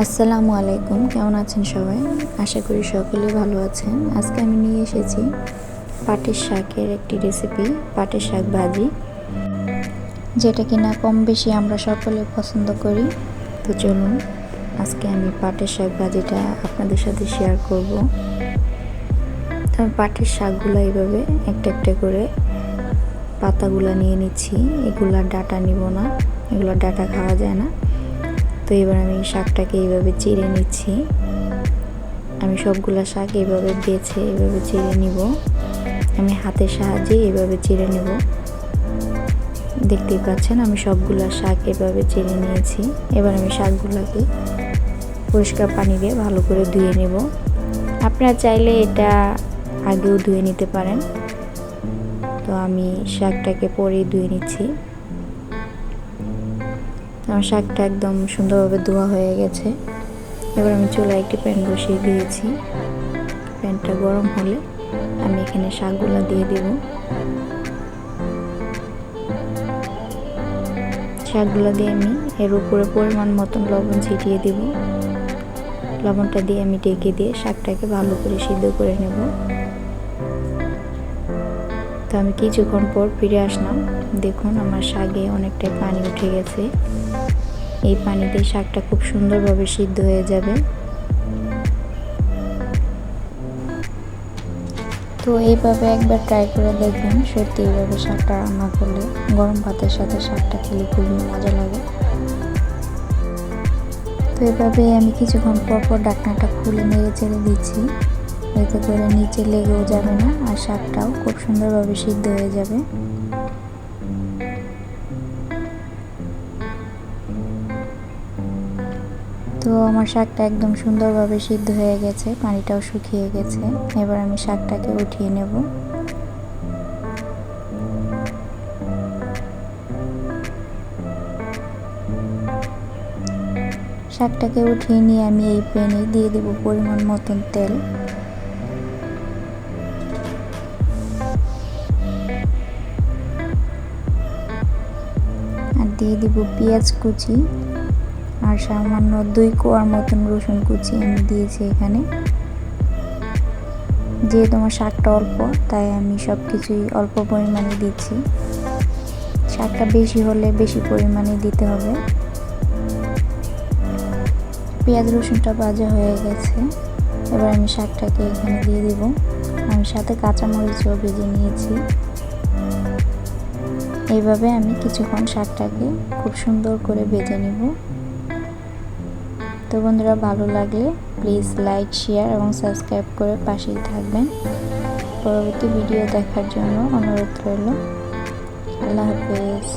আসসালামু আলাইকুম, কেমন আছেন সবাই? আশা করি সকলে ভালো আছেন। আজকে আমি নিয়ে এসেছি পাটের শাকের একটি রেসিপি পাটের শাক ভাজি, যেটা কিনা কম বেশি আমরা সকলে পছন্দ করি। তো চলুন, আজকে আমি পাটের শাক ভাজিটা আপনাদের সাথে শেয়ার করব। তো আমি পাটের শাকগুলো এইভাবে একটা একটা করে পাতাগুলো নিয়ে নিচ্ছি। এগুলার ডাটা নিব না, এগুলোর ডাটা খাওয়া যায় না। তো এবার আমি শাকটাকে এইভাবে চিড়ে নিচ্ছি। আমি সবগুলা শাক এইভাবে বেছে এইভাবে চিড়ে নিব। আমি হাতের সাহায্যে এইভাবে চিড়ে নেব। দেখতেই পাচ্ছেন, আমি সবগুলা শাক এভাবে চিড়ে নিয়েছি। এবার আমি শাকগুলোকে পরিষ্কার পানি দিয়ে ভালো করে ধুয়ে নেব। আপনারা চাইলে এটা আগেও ধুয়ে নিতে পারেন। তো আমি শাকটাকে পরেই ধুয়ে নিচ্ছি। আমার শাকটা একদম সুন্দরভাবে ধোয়া হয়ে গেছে। এবার আমি চুলায় একটি প্যান বসিয়ে দিয়েছি। প্যানটা গরম হলে আমি এখানে শাকগুলো দিয়ে দেব। শাকগুলো দিয়ে আমি এর উপরে পরিমাণ মতন লবণ ছিটিয়ে দেব। লবণটা দিয়ে আমি ডেকে দিয়ে শাকটাকে ভালো করে সিদ্ধ করে নেব। তো আমি কিছুক্ষণ পর ফিরে আসলাম। দেখুন, আমার শাকে অনেকটাই পানি উঠে গেছে। এই পানিতে শাকটা খুব সুন্দরভাবে সিদ্ধ হয়ে যাবে। তো এইভাবে একবার ট্রাই করে দেখবেন, সত্যি এইভাবে শাকটা রান্না করলে গরম ভাতের সাথে শাকটা খেলে খুবই মজা লাগে। তো এভাবে আমি কিছুক্ষণ পর পর ডাকনাটা খুলে নেড়ে চেড়ে দিচ্ছি, এতে করে নিচে লেগেও যাবে না আর শাকটাও খুব সুন্দরভাবে সিদ্ধ হয়ে যাবে। তো আমার শাকটা একদম সুন্দরভাবে সিদ্ধ হয়ে গেছে, পানিটাও শুকিয়ে গেছে। এবার আমি শাকটাকে উঠিয়ে নেব। শাকটাকে উঠিয়ে নিয়ে আমি এই প্যানে দিয়ে দেব পরিমাণ মতন তেল। আর দিয়ে দিব পেঁয়াজ কুচি। আর সামান্য দুই কোয়ার মতন রসুন কুচি আমি দিয়েছি এখানে। যেহেতু আমার শাকটা অল্প, তাই আমি সব কিছুই অল্প পরিমাণে দিচ্ছি। শাকটা বেশি হলে বেশি পরিমাণে দিতে হবে। পেঁয়াজ রসুনটা ভাজা হয়ে গেছে। এবার আমি শাকটাকে এখানে দিয়ে দিব। আমি সাথে কাঁচামরিচও ভেজে নিয়েছি। এইভাবে আমি কিছুক্ষণ শাকটাকে খুব সুন্দর করে ভেজে নিব। তো বন্ধুরা, ভালো লাগলে প্লিজ লাইক শেয়ার এবং সাবস্ক্রাইব করে পাশেই থাকবেন। পরবর্তী ভিডিও দেখার জন্য অনুরোধ রইল। আল্লাহ হাফেজ।